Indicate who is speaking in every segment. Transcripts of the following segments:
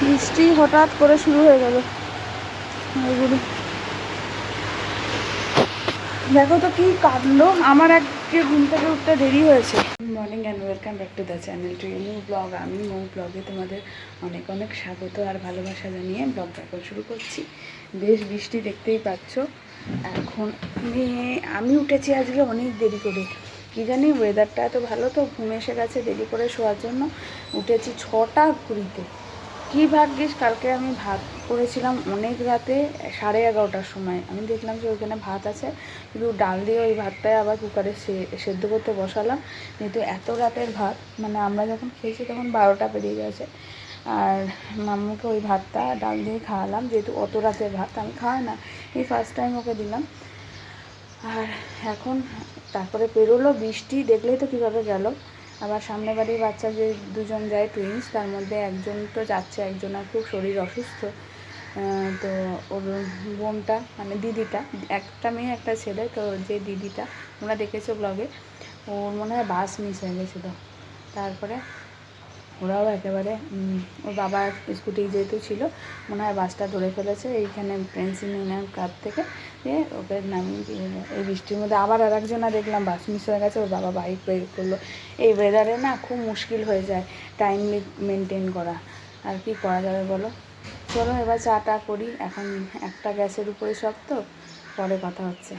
Speaker 1: বৃষ্টি হঠাৎ করে শুরু হয়ে গেল। দেখো তো কি কাটলো আমার আজকে ঘুম থেকে উঠতে দেরি হয়েছে। Morning and welcome back to the channel to new blog আমি মৌ ব্লগে তোমাদের অনেক অনেক স্বাগত আর ভালোবাসা জানিয়ে ব্লগটা এখন শুরু করছি। বেশ বৃষ্টি দেখতেই পাচ্ছ। এখন আমি উঠেছি আজকে অনেক দেরি করে। কি জানি ওয়েদারটা এত ভালো তো, ঘুম এসে গেছে, দেরি করে শোয়ার জন্য। উঠেছি ছটা কুড়িতে। কী ভাগ্যিস, কালকে আমি ভাত করেছিলাম অনেক রাতে, সাড়ে এগারোটার সময়। আমি দেখলাম যে ওইখানে ভাত আছে, শুধু ডাল দিয়ে ওই ভাতটাই আবার কুকারে সেদ্ধ করতে বসালাম। কিন্তু এত রাতের ভাত মানে আমরা যখন খেয়েছি তখন বারোটা পেরিয়ে গেছে। আর মাম্মুকে ওই ভাতটা ডাল দিয়ে খাওয়ালাম, যেহেতু অত রাতের ভাত, আমি খাওয়াই না। এই ফার্স্ট টাইম ওকে দিলাম। আর এখন তারপরে পেরোলো, বৃষ্টি, দেখলেই তো কীভাবে গেল। আবার সামনে বাড়ির বাচ্চা যে দুজন যায় টুইন্স তার মধ্যে একজন তো যাচ্ছে একজনের খুব শরীর অসুস্থ। তো ওর বোনটা মানে দিদিটা, একটা মেয়ে, একটা ছেলে, তো যে দিদিটা তোমরা দেখেছ ব্লগে ওর মনে হয় বাস মিস হয়ে গেছিল। তারপরে ওরাও একেবারে ওর বাবা স্কুটি যেহেতু ছিল, মনে হয় বাসটা ধরে ফেলেছে, এইখানে পেন্সিলিনের কাপ থেকে ওকে নামিয়ে দিয়ে। এই বৃষ্টির মধ্যে আবার আর একজনা দেখলাম বাস মিস হয়ে গেছে, ওর বাবা বাইক বের করল। এই ওয়েদারে না খুব মুশকিল হয়ে যায় টাইমলি মেনটেন করা। আর কি করা যাবে বলো? চলো এবার চা টা করি, এখন একটা গ্যাসের উপরে সব তো পরে কথা হচ্ছে।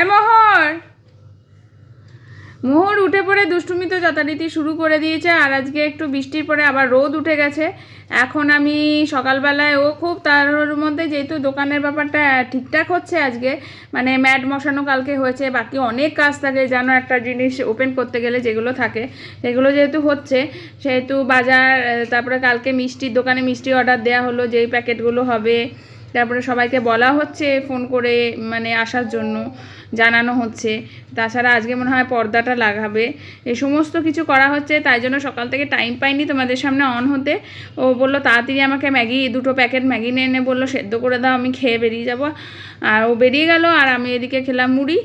Speaker 1: এ মোহর মোহর উঠে পড়ে দুষ্টুমি তো যথারীতি শুরু করে দিয়েছে, আর আজকে একটু বৃষ্টির পরে আবার রোদ উঠে গেছে। এখন আমি সকালবেলায় ও খুব তার মধ্যে, যেহেতু দোকানের ব্যাপারটা ঠিকঠাক হচ্ছে আজকে মানে ম্যাট মশানো কালকে হয়েছে, বাকি অনেক কাজ থাকে যেন একটা জিনিস ওপেন করতে গেলে যেগুলো থাকে, সেগুলো যেহেতু হচ্ছে, সেহেতু বাজার, তারপরে কালকে মিষ্টির দোকানে মিষ্টি অর্ডার দেওয়া হলো, যেই প্যাকেটগুলো হবে তারপরে সবাইকে বলা হচ্ছে ফোন করে মানে আসার জন্য জানানো হচ্ছে। তাছাড়া আজকে মনে হয় পর্দাটা লাগাবে। এই সমস্ত কিছু করা হচ্ছে, তাই জন্য সকাল থেকে টাইম পাইনি তোমাদের সামনে অন হতে। ও বলল, তাড়াতাড়ি আমাকে ম্যাগি, দুটো প্যাকেট ম্যাগি নিয়ে এনে বলল, সেদ্ধ করে দাও, আমি খেয়ে বেরিয়ে যাব। আর ও বেরিয়ে গেল, আর আমি এদিকে খেলাম মুড়ি।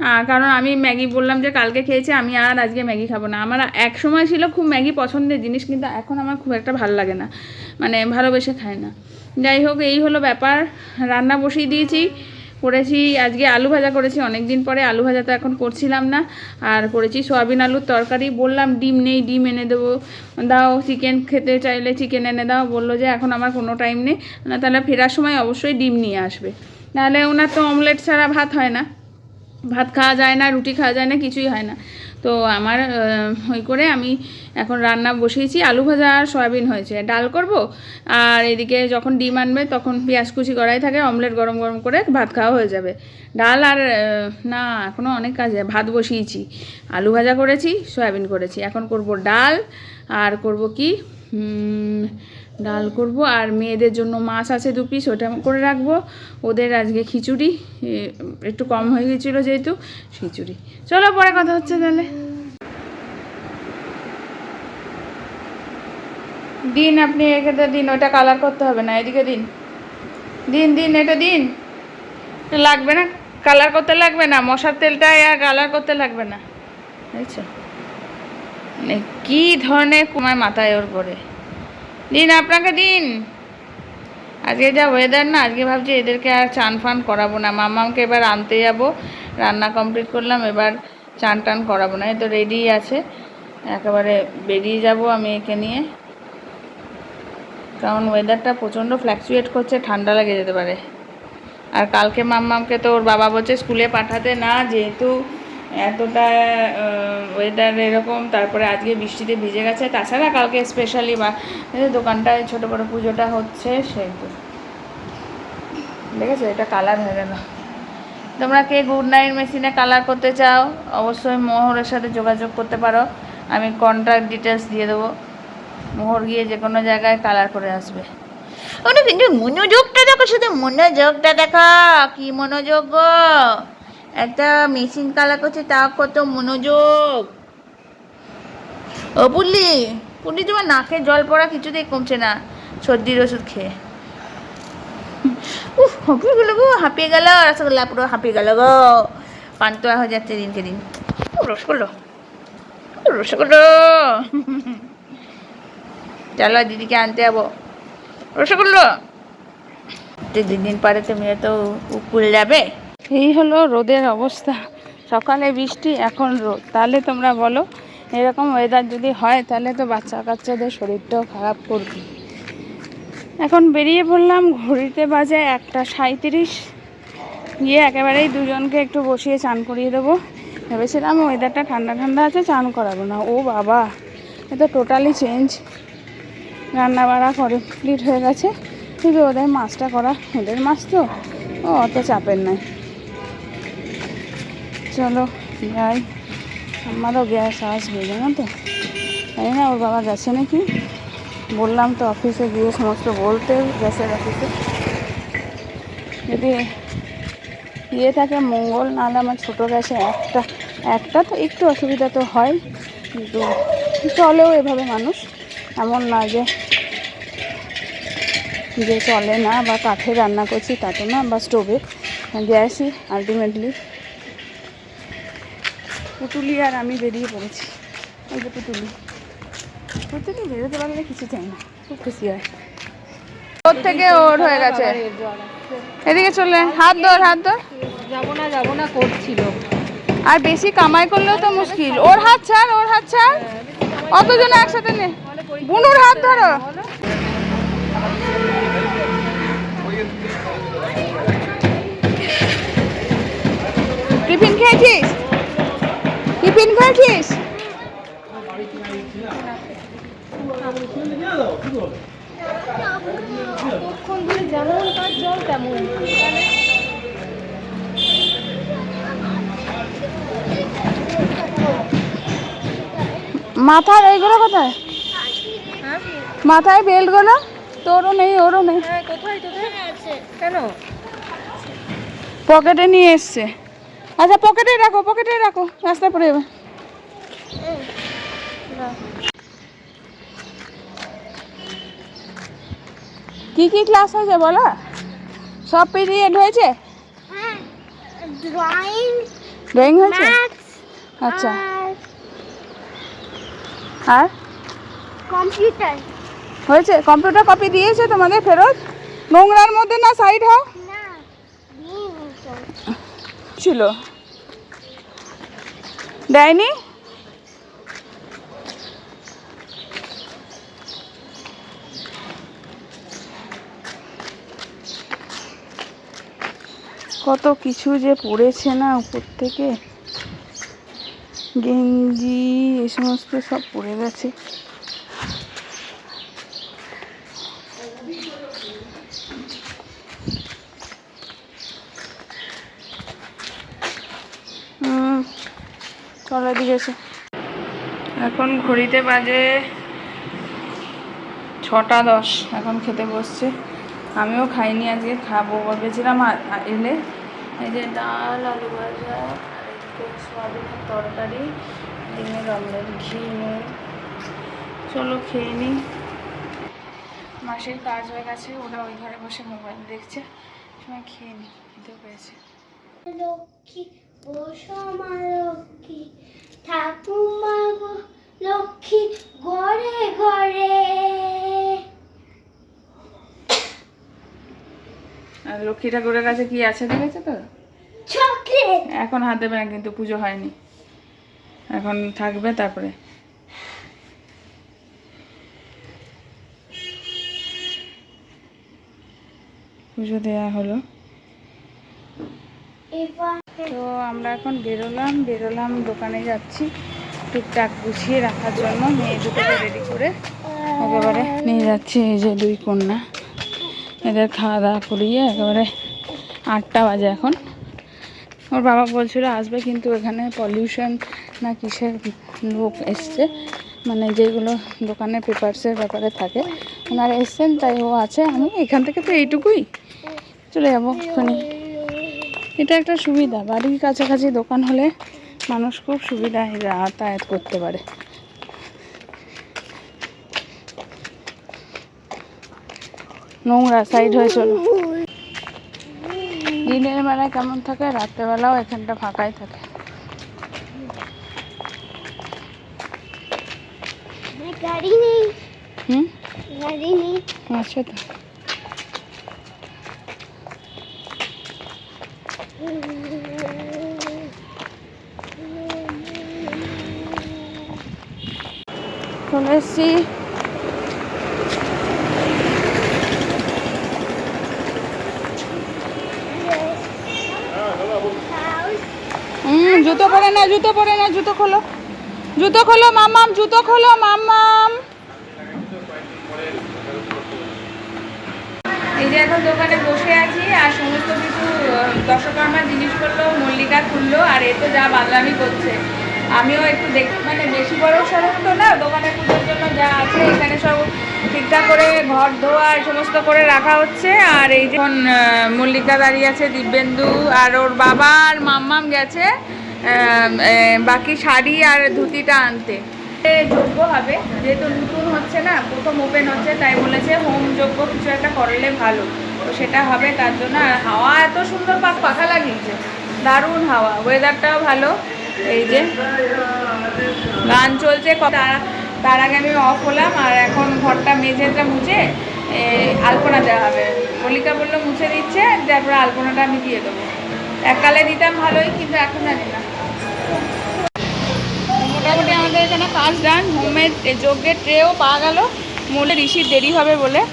Speaker 1: কারণ আমি ম্যাগি বললাম যে কালকে খেয়েছি, আমি আর আজকে ম্যাগি খাব না। আমার এক সময় ছিল খুব ম্যাগি পছন্দের জিনিস, কিন্তু এখন আমার খুব একটা ভালো লাগে না। মানে ভালোবেসে খায় না। যাই হোক, এই হলো ব্যাপার। রান্না বসিয়ে দিয়েছি, করেছি আজকে আলু ভাজা করেছি। অনেক দিন পরে আলু ভাজা তো এখন করছিলাম না। আর করেছি সয়াবিন আলুর তরকারি। বললাম, ডিম নেই, ডিম এনে দেবো। দাও, চিকেন খেতে চাইলে চিকেন এনে দাও। বলল যে, এখন আমার কোনো টাইম নেই। না, তাহলে ফেরার সময় অবশ্যই ডিম নিয়ে আসবে। নাহলে ওনার তো অমলেট ছাড়া ভাত হয় না। ভাত খাওয়া যায় না, রুটি খাওয়া যায় না, কিছুই হয় না। তো আমার ওই করে আমি এখন রান্না বসিয়েছি। আলু ভাজা আর সয়াবিন হয়েছে। ডাল করব, আর এদিকে যখন ডিম আনবে তখন পেঁয়াজ কুচি করাই থাকে, অমলেট গরম গরম করে ভাত খাওয়া হয়ে যাবে। ডাল আর না এখনও অনেক কাজে ভাত বসিয়েছি। আলু ভাজা করেছি, সয়াবিন করেছি। এখন করব ডাল, আর করব কি? ডাল করব আর মেয়েদের জন্য মাছ আছে দু পিস ওটা করে রাখব। ওদের আজকে খিচুড়ি একটু কম হয়ে গেছিল যেহেতু, খিচুড়ি। চলো পরে কথা হচ্ছে তাহলে। দিন আপনি এখানে দিন, ওটা কালার করতে হবে না, এদিকে দিন। দিন দিন, এটা দিন। লাগবে না কালার করতে লাগবে না, মশার তেলটা আর কালার করতে লাগবে না। বুঝছ? মানে কী ধরনের কুমার মাথায় ওর করে দিন আপনাকে দিন। আজকে যা ওয়েদার না, আজকে ভাবছি এদেরকে আর চান ফান করাবো না। মামামকে এবার আনতে যাব, রান্না কমপ্লিট করলাম, এবার চান টান করাবো না। এই তো রেডি আছে, একেবারে বেরিয়ে যাব আমি একে নিয়ে। কারণ ওয়েদারটা প্রচণ্ড ফ্ল্যাকচুয়েট করছে, ঠান্ডা লেগে যেতে পারে। আর কালকে মাম্মামকে তো ওর বাবা বলছে স্কুলে পাঠাতে না, যেহেতু এতটা ওয়েদার এরকম, তারপরে আজকে বৃষ্টিতে ভিজে গেছে। তাছাড়া কালকে স্পেশালি বা দোকানটায় ছোটো বড়ো পুজোটা হচ্ছে সেহেতু দেখেছ? এটা কালার হয়ে গেল তোমরা কে গুড নাইট মেশিনে কালার করতে চাও, অবশ্যই মোহরের সাথে যোগাযোগ করতে পারো। আমি কন্ট্রাক্ট ডিটেলস দিয়ে দেবো। মোহর গিয়ে যে কোনো জায়গায় কালার করে আসবে। কিন্তু মনোযোগটা দেখো, শুধু মনোযোগটা দেখা, কি মনোযোগ একটা মেশিন কালার করছে, তা কত মনোযোগ। ও পুল্লি পুল্লি তোমার নাকে জল পড়া কিছুতেই কমছে না, সর্দির ওষুধ খেয়ে। উফ, হাঁপিয়ে গেল গো, হাঁপিয়ে গেল রসগোল্লা পুরো হাঁপিয়ে গেল গো। পান্তুয়া হয়ে যাচ্ছে দিনকে দিন। রসগোল্লা রসগোল্লা চলো দিদিকে আনতে যাব। রসগোল্লা তো দুদিন পরে তুমিও তো উকুল যাবে। এই হলো রোদের অবস্থা। সকালে বৃষ্টি, এখন রোদ। তাহলে তোমরা বলো, এরকম ওয়েদার যদি হয়, তাহলে তো বাচ্চা কাচ্চাদের শরীরটাও খারাপ করবে। এখন বেরিয়ে পড়লাম, ঘড়িতে বাজে একটা সাঁত্রিশ গিয়ে একেবারেই দুজনকে একটু বসিয়ে চান করিয়ে দেবো। ভেবেছিলাম ওয়েদারটা ঠান্ডা ঠান্ডা আছে, চান করাবো না। ও বাবা, এ তো টোটালি চেঞ্জ রান্না বাড়া কমপ্লিট হয়ে গেছে। শুধু ওদের মাছটা করা। ওদের মাছ তো? ও, অত চাপের নয়। চলো, যাই। আমারও গ্যাস আসবে, জানো তো? তাই না? ওর বাবা গেছে নাকি? বললাম তো অফিসে গিয়ে সমস্ত বলতে গ্যাসের অফিসে। যদি ইয়ে থাকে মঙ্গল, নাহলে আমার ছোটো গ্যাসে একটা একটা তো একটু অসুবিধা তো হয়। কিন্তু চলেও এভাবে মানুষ। এমন না যে যে চলে না বা কাঠে রান্না করছি তা তো না, বা স্টোভে। গ্যাসই আলটিমেটলি পুতুলি আর আমি বেরিয়ে পড়েছি। ওই যে পুতুলি। পুতুলি বেরোতে পারলে কিছু চাই না খুব খুশি হয়। ওর থেকে ওর হয়ে গেছে। এদিকে চলে হাত ধর হাত ধর।
Speaker 2: যাব না যাব না করছিল।
Speaker 1: আর বেশি কামাই করলেও তো মুশকিল। ওর হাত ছাড় ওর হাত ছাড়। অতজন একসাথে নে। বুনুর হাত ধরো। টিফিন খেয়েছিস? টিফিন খেয়েছিস?
Speaker 2: যেমন জল তেমন
Speaker 1: মাথার এইগুলো কোথায়? মাথায় বেল্টগুলো তোরও নেই ওরও নেই।
Speaker 2: হ্যাঁ কোথায় তোদের? কেন?
Speaker 1: পকেটে নিয়ে এসছে। আচ্ছা পকেটে রাখো পকেটে রাখো। রাস্তায় পড়ে যাবে। কি কি ক্লাস হয়েছে বলো? সব পিরিয়ড হয়েছে?
Speaker 3: ড্রয়িং
Speaker 1: ড্রয়িং হয়েছে? আচ্ছা।
Speaker 3: আর কম্পিউটার
Speaker 1: হয়েছে? কম্পিউটার কপি দিয়েছে তোমাদের ফেরত? নোংরার মধ্যে না সাইড হও। ছিল। দেয়নি? কত কিছু যে পড়েছে না উপর থেকে। গেঞ্জি, এ সমস্ত সব পড়ে গেছে হুম এখন ঘড়িতে বাজে ছটা দশ এখন খেতে বসছে। আমিও খাইনি আজকে খাব। ভেবেছিলাম এলে। এই যে ডাল আলু ভাজা তরকারি ডিমের অমলেট ঘি নুন চলো খেয়ে নিই মাসির কাজ হয়ে গেছে ওরা ওই ঘরে বসে মোবাইল দেখছে। সময় খেয়ে নিই খেতেও পেয়েছে।
Speaker 3: লক্ষ্মী ও সমা লক্ষ্মী। ঠাকুমা লক্ষ্মী ঘরে ঘরে।
Speaker 1: আর লক্ষ্মী ঠাকুরের কাছে কি আছে দেখেছ তো?
Speaker 3: চকলেট।
Speaker 1: এখন হাত দেবে না কিন্তু পুজো হয়নি। এখন থাকবে তারপরে। পুজো দেওয়া হলো।
Speaker 3: এবার
Speaker 1: তো আমরা এখন বেরোলাম বেরোলাম, দোকানে যাচ্ছি। টুকটাক গুছিয়ে রাখার জন্য মেয়ে দুটোকে রেডি করে একেবারে নিয়ে যাচ্ছি। এই যে দুই কন্যা, এদের খাওয়া দাওয়া করিয়ে একেবারে আটটা বাজে এখন। ওর বাবা বলছিল আসবে কিন্তু এখানে পলিউশন না কিসের লোক এসছে। মানে যেগুলো দোকানে পেপারসের ব্যাপারে থাকে, ওনারা এসছেন, তাই ও আছে। আমি এখান থেকে তো এইটুকুই চলে যাব ওখানে এটা একটা সুবিধা। বাড়ির কাছাকাছি দোকান হলে মানুষ খুব সুবিধায় যাতায়াত করতে পারে। নোংরা সাইড হয়ে চলো। দিনের বেলায় কেমন থাকে রাত্রেবেলাও এখানটা ফাঁকাই থাকে।
Speaker 3: গাড়ি নেই।
Speaker 1: হুম?
Speaker 3: গাড়ি নেই।
Speaker 1: আচ্ছা তো। হুম জুতো পরে না জুতো পরে না জুতো খোলো। জুতো খোলো মাম্মাম জুতো খোলো মামাম এই যে এখন দোকানে বসে আছি আর সমস্ত কিছু আহ, দশকর্মার জিনিসপত্র মল্লিকা খুললো আর এ তো যা বাদলামি করছে। আমিও একটু দেখ মানে বেশি বড় সড়ক তো না দোকানে পুজোর জন্য যা আছে এখানে সব ঠিকঠাক করে ঘর ধোয়া এই সমস্ত করে রাখা হচ্ছে। আর এই যে এখন আহ, মল্লিকা দাঁড়িয়ে আছে দিব্যেন্দু আর ওর বাবা আর মাম্মাম গেছে বাকি শাড়ি আর ধুতিটা আনতে। যোগ্য হবে যেহেতু নতুন হচ্ছে না প্রথম ওপেন হচ্ছে তাই বলেছে হোম যোগ্য কিছু একটা করলে ভালো। তো সেটা হবে তার জন্য আর হাওয়া এত সুন্দর পাখা লাগিয়েছে দারুণ হাওয়া ওয়েদারটাও ভালো। এই যে গান চলছে তার- আগে আমি অফ হলাম, আর এখন ঘরটা মেঝেটা মুছে আলপনা দেওয়া হবে। মল্লিকা বলল, মুছে দিচ্ছে, তারপরে আলপনাটা আমি দিয়ে দেবো। এককালে দিতাম ভালোই, কিন্তু এখন জানি না। মোটামুটি আমাদের এখানে কাজ ডান হোমের যজ্ঞের ট্রেও পাওয়া গেল। মূলে ঋষির দেরি হবে বলে,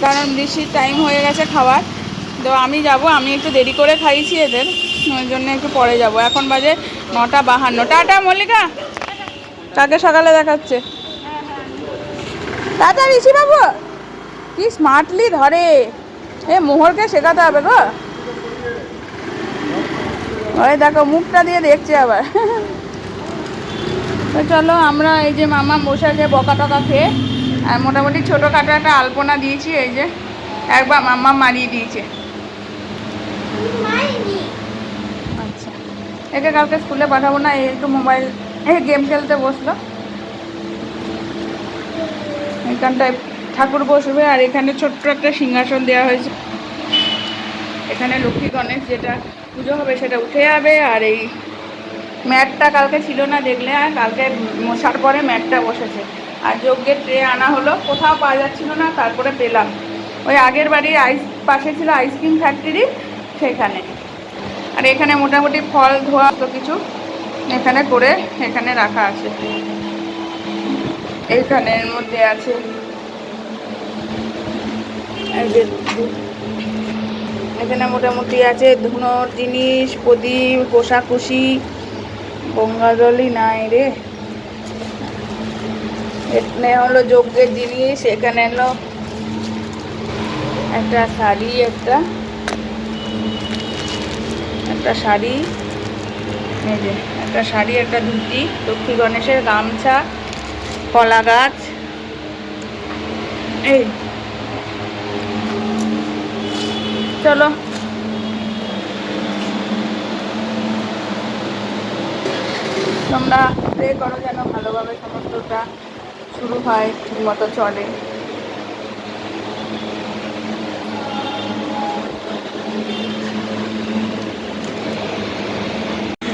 Speaker 1: কারণ ঋষির টাইম হয়ে গেছে খাবার তো আমি যাব, আমি একটু দেরি করে খাইছি এদের। ওই জন্য একটু পরে যাব। এখন বাজে নটা বাহান্ন। টাটা মল্লিকা। কাকে সকালে দেখাচ্ছে। টাটা ঋষি বাবু কি স্মার্টলি ধরে। এ মোহরকে শেখাতে হবে গো। ওই দেখো মুখটা দিয়ে দেখছে আবার। তো চলো আমরা এই যে মামা বসে আছে বকা টকা খেয়ে আর মোটামুটি ছোটো ছোটোখাটো একটা আলপনা দিয়েছি এই যে। একবার মাম্মা মারিয়ে দিয়েছে। একে কালকে স্কুলে পাঠাবো না এই একটু মোবাইল গেম খেলতে বসল। এখানটায় ঠাকুর বসবে আর এখানে ছোট্ট একটা সিংহাসন দেওয়া হয়েছে। এখানে লক্ষ্মী গণেশ যেটা পুজো হবে সেটা উঠে যাবে আর এই ম্যাটটা কালকে ছিল না দেখলে, আর কালকে মশার পরে ম্যাটটা বসেছে। আর যজ্ঞের ট্রে আনা হলো, কোথাও পাওয়া যাচ্ছিল না, তারপরে পেলাম। ওই আগের বাড়ির আইস পাশে ছিল আইসক্রিম ফ্যাক্টরি সেখানে। আর এখানে মোটামুটি ফল, ধোয়া তো কিছু এখানে করে এখানে রাখা আছে এইখানের মধ্যে আছে। এখানে মোটামুটি আছে ধুনোর জিনিস, প্রদীপ কোষাকুষি গঙ্গা জলই নাই রে এখানে হলো যজ্ঞের জিনিস, এখানে হলো একটা শাড়ি, একটা একটা শাড়ি। এই যে, একটা শাড়ি, একটা ধুতি, লক্ষ্মী গণেশের গামছা, কলা গাছ। এই। চলো। তোমরা প্রে করো যেন ভালোভাবে সমস্তটা শুরু হয়, ঠিকমতো চলে।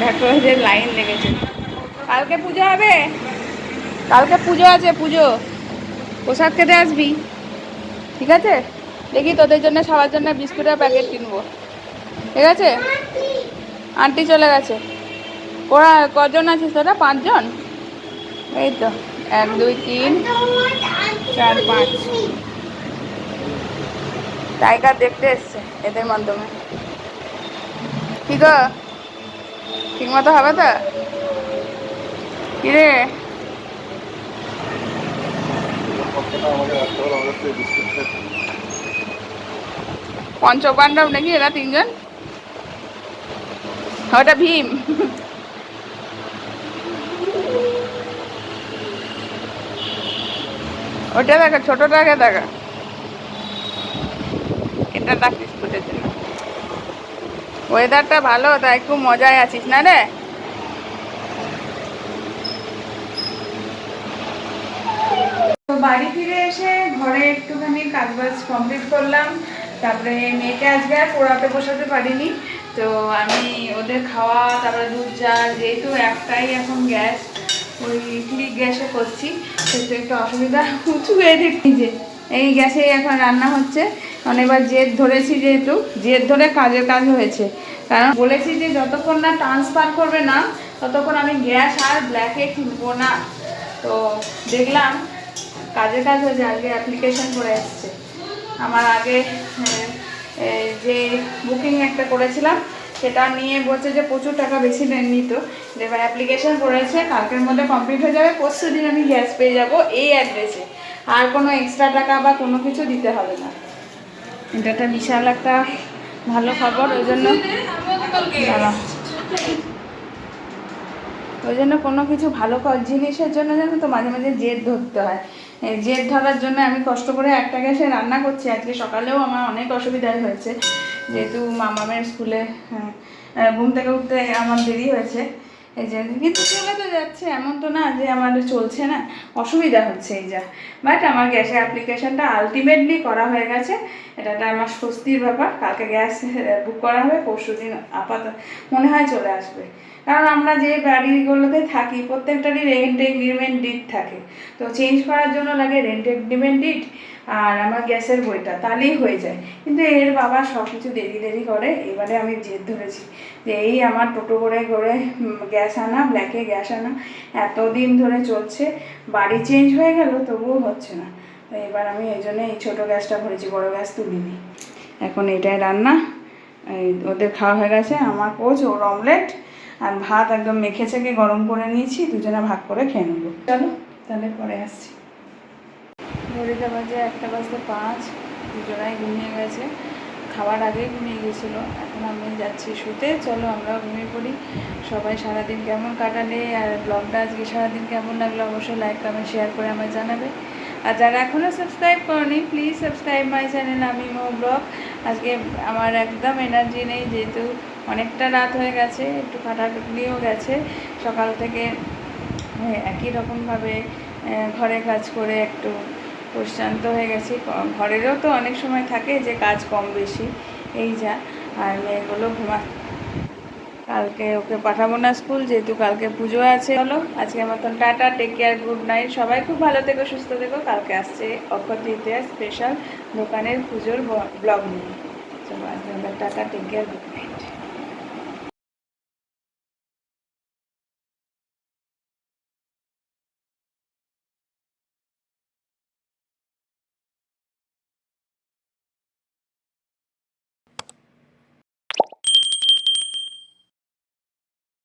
Speaker 1: দেখো লাইন লেগেছে। কালকে পুজো হবে? কালকে পুজো আছে, পুজো। প্রসাদ খেতে আসবি। ঠিক আছে? দেখি তোদের জন্য, সবার জন্য বিস্কুটের প্যাকেট কিনবো। ঠিক আছে? আন্টি চলে গেছে। ওরা কজন আছিস তোরা পাঁচজন? এই তো, এক, দুই, তিন, চার, পাঁচ। টাইগার দেখতে এসছে, এদের মাধ্যমে। কি গো? ঠিক মতো হবে তো? কিরে? পঞ্চপাণ্ডব নাকি এরা তিনজন? ওটা ভীম। ওটা দেখা, ছোটটাকে দেখা। এটা রাখ বিস্কুটের জন্য। ওয়েদারটা ভালো, তাই একটু মজায় আছিস, না রে? বাড়ি ফিরে এসে ঘরে একটুখানি কাজবাজ কমপ্লিট করলাম। তারপরে মেয়েকে আজকে আর পড়াতে বসাতে পারিনি। তো আমি ওদের খাওয়া, তারপরে দুধ চা যেহেতু একটাই এখন গ্যাস, ওই ইডলি গ্যাসে করছি, সেহেতু একটু অসুবিধা। উঁচু হয়ে দেখি যে, এই গ্যাসে এখন রান্না হচ্ছে। অনেকবার জেদ ধরেছি যেহেতু জেদ ধরে কাজের কাজ হয়েছে। কারণ বলেছি যে যতক্ষণ না ট্রান্সফার করবে না ততক্ষণ আমি গ্যাস আর ব্ল্যাকে কিনবো না। তো দেখলাম কাজের কাজ হয়েছে আজকে অ্যাপ্লিকেশন করে এসছে আমার আগে আহ, যে বুকিং একটা করেছিলাম সেটা নিয়ে বলছে যে প্রচুর টাকা বেশি নেন নিত এবার অ্যাপ্লিকেশন করেছে কালকের মধ্যে কমপ্লিট হয়ে যাবে পরশু দিন আমি গ্যাস পেয়ে যাব এই অ্যাড্রেসে আর কোনো এক্সট্রা টাকা বা কোনো কিছু দিতে হবে না। এটা একটা বিশাল একটা ভালো খবর ওই জন্য ওই জন্য কোনো কিছু ভালো জিনিসের জন্য জানো তো মাঝে মাঝে জেদ ধরতে হয়। জেদ ধরার জন্য আমি কষ্ট করে একটা গ্যাসে রান্না করছি। আজকে সকালেও আমার অনেক অসুবিধা হয়েছে। যেহেতু মামামের স্কুলে হ্যাঁ, ঘুম থেকে উঠতে আমার দেরি হয়েছে। এই যে, কিন্তু চলে তো যাচ্ছে, এমন তো না যে আমার চলছে না, অসুবিধা হচ্ছে এই যা। বাট আমার গ্যাসের অ্যাপ্লিকেশনটা আলটিমেটলি করা হয়ে গেছে এটা আমার স্বস্তির ব্যাপার, কালকে গ্যাস বুক করা হবে, পরশু দিন আপাতত মনে হয় চলে আসবে। কারণ আমরা যে বাড়িগুলোতে থাকি, প্রত্যেকটারই রেন্ট এগ্রিমেন্ট ডিট থাকে। তো চেঞ্জ করার জন্য লাগে রেন্ট এগ্রিমেন্ট ডিট আর আমার গ্যাসের বইটা, তাহলেই হয়ে যায়। কিন্তু এর বাবা সব কিছু দেরি দেরি করে, এবারে আমি জেদ ধরেছি যে এই আমার টোটো করে করে গ্যাস আনা ব্ল্যাকে গ্যাস আনা, এতদিন ধরে চলছে, বাড়ি চেঞ্জ হয়ে গেল, তবুও হচ্ছে না। এবার আমি এই জন্য এই ছোটো গ্যাসটা ভরেছি, বড় গ্যাস তুলিনি। এখন এটাই রান্না। ওদের খাওয়া হয়ে গেছে, আমার কোচ ওর অমলেট আর ভাত একদম মেখে চেখে গরম করে নিয়েছি, দুজনে ভাগ করে খেয়ে নেব। চলো, তাহলে পরে আসছি। ঘড়িতে বাজে একটা বাজতে পাঁচ দুজনাই ঘুমিয়ে গেছে। খাবার আগেই ঘুমিয়ে গেছিল। এখন আমি যাচ্ছি শুতে। চলো আমরাও ঘুমিয়ে পড়ি। সবাই সারাদিন কেমন কাটালে আর ব্লগটা আজকে সারাদিন কেমন লাগল অবশ্যই লাইক কমেন্ট শেয়ার করে আমায় জানাবে। আর যারা এখনও সাবস্ক্রাইব করনি প্লিজ সাবস্ক্রাইব মাই চ্যানেল আমি মো ব্লগ। আজকে আমার একদম এনার্জি নেই যেহেতু অনেকটা রাত হয়ে গেছে একটু খাটাখাটনিও গেছে। সকাল থেকে হ্যাঁ, একই রকমভাবে ঘরে কাজ করে একটু প্রশান্ত হয়ে গেছি। ঘরেরও তো অনেক সময় থাকে যে কাজ কম বেশি। এই যা, আর মেয়েগুলো ঘুমা কালকে ওকে পাঠাবো না স্কুল, যেহেতু কালকে পুজো আছে। হলো আজকের মতন tata take care good night সবাই খুব ভালো থেকো, সুস্থ থেকো। কালকে আসছে অক্ষর তৃতীয়া স্পেশাল দোকানের পুজোর ব্লগ নিয়ে। চলো আজকে tata take care good night